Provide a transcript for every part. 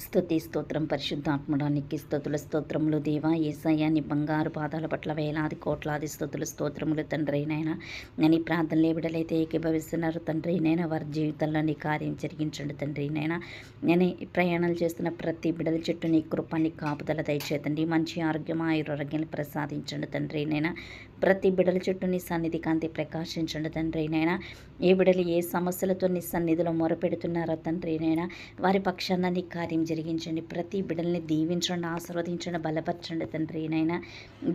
స్థుతి స్తోత్రం. పరిశుద్ధాత్మడానికి స్థుతుల స్తోత్రములు. దేవా ఏసయ్య నీ బంగారు పాదాల పట్ల వేలాది కోట్లాది స్థుతుల స్తోత్రములు తండ్రి నైనా. నేను ఈ ప్రార్థనలు ఏవిడలైతే ఏకీభవిస్తున్నారు తండ్రి నైనా. వారి జీవితంలో నీ కార్యం జరిగించండి తండ్రి నైనా. నేను ఈ ప్రయాణాలు చేస్తున్న ప్రతి బిడల చెట్టు నీ కృపాన్ని కాపుదల దయచేతండి మంచి ఆరోగ్యం ఆయురారోగ్యాన్ని ప్రసాదించండి తండ్రి నైనా. ప్రతి బిడల చెట్టుని నీ సన్నిధి కాంతి ప్రకాశించండి తండ్రి నైనా. ఏ బిడలు ఏ సమస్యలతో నీ సన్నిధిలో మొరపెడుతున్నారో తండ్రి నైనా. వారి పక్షాన నీ కార్యం జరిగించండి. ప్రతి బిడ్డల్ని దీవించండి ఆశీర్వదించండి బలపరచండి తండ్రి. నైనా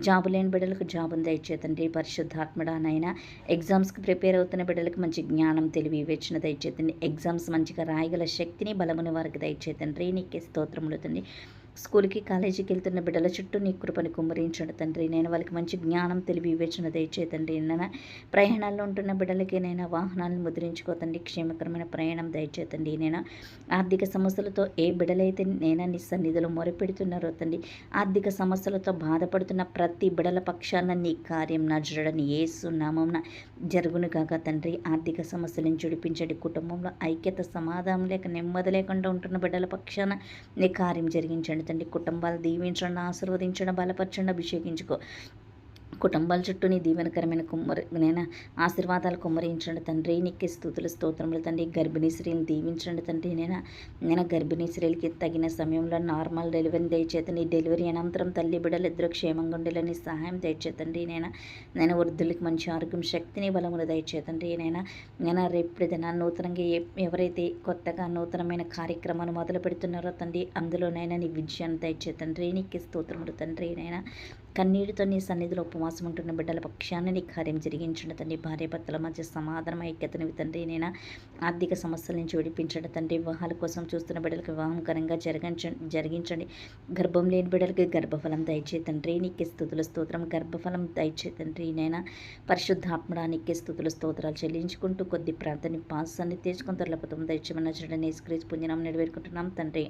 జాబు లేని బిడ్డలకు జాబును దయచేతండి పరిశుద్ధాత్మడా నైనా ఎగ్జామ్స్కి ప్రిపేర్ అవుతున్న బిడ్డలకు మంచి జ్ఞానం తెలివి వివేచన దయచేతండి ఎగ్జామ్స్ మంచిగా రాయగల శక్తిని బలముని వారికి దయచేతండి నీకే స్తోత్రములు తండ్రి. స్కూల్కి కాలేజీకి వెళ్తున్న బిడ్డల చుట్టూ నీ కృపని కుమ్మరించాడు తండ్రి. నేను వాళ్ళకి మంచి జ్ఞానం తెలివి వివేచన దయచేతండి నేను ప్రయాణాల్లో ఉంటున్న బిడ్డలకి నేను వాహనాలను ముద్రించుకోతండి క్షేమకరమైన ప్రయాణం దయచేతండి నేను ఆర్థిక సమస్యలతో ఏ బిడ్డలైతే నేను నీ సన్నిధిలో మొరపెడుతున్నారో తండ్రి ఆర్థిక సమస్యలతో బాధపడుతున్న ప్రతి బిడల పక్షాన నీ కార్యం నజరడని ఏసు నామంన జరుగును కాక తండ్రి. ఆర్థిక సమస్యలను చుడిపించండి కుటుంబంలో ఐక్యత సమాధానం లేక నెమ్మది లేకుండా ఉంటున్న బిడ్డల పక్షాన నీ కార్యం జరిగించండి తండ్రి కుటుంబాలు దీవించండి ఆశీర్వదించండి బలపరచండి అభిషేకించుకో. కుటుంబాల చుట్టూ నీ దీవెనకరమైన కుమ్మరి నేను? ఆశీర్వాదాలు కుమ్మరించండి తండ్రి. నీకే స్థుతుల స్తోత్రములు తండ్రి. గర్భిణీ స్త్రీని దీవించండి తండ్రి నేను? నేను గర్భిణీ స్త్రీలకి తగిన సమయంలో నార్మల్ డెలివరీ దయచేతండి డెలివరీ అనంతరం తల్లి బిడ్డలు ఇద్దరు క్షేమంగా ఉండేలని సహాయం దయచేతండి నేను? నేను వృద్ధులకి మంచి ఆరోగ్యం శక్తిని బలములు దయచేతండి నేను? నేను రేపు ఏదైనా నూతనంగా ఎవరైతే కొత్తగా నూతనమైన కార్యక్రమాన్ని మొదలు పెడుతున్నారో తండ్రి అందులోనైనా నీ విజయాన్ని దయచేతండ్రి నీకే స్తోత్రములు తండ్రి నైనా? కన్నీటితో నీ సన్నిధిలో ఉపవాసం ఉంటున్న బిడ్డల పక్షాన్ని నీ కార్యం జరిగించండి తండ్రి. భార్యాభర్తల మధ్య సమాధానం ఐక్యతను తండ్రి. నేను ఆర్థిక సమస్యల నుంచి విడిపించండి తండ్రి. వివాహాల కోసం చూస్తున్న బిడ్డలకు వివాహం ఘనంగా జరిగించండి జరిగించండి. గర్భం లేని బిడ్డలకి గర్భఫలం దయచే తండ్రి. నీకే స్థుతుల స్తోత్రం. గర్భఫలం దయచే తండ్రి. నేను పరిశుద్ధాత్మడానికి స్థుతుల స్తోత్రాలు చెల్లించుకుంటూ కొద్ది ప్రాంతాన్ని పాసాన్ని తెచ్చుకొని తరలిపోతాం దయచేమన్న చూడండి స్క్రీజ్ పుంజనం నెరవేరుకుంటున్నాం తండ్రి.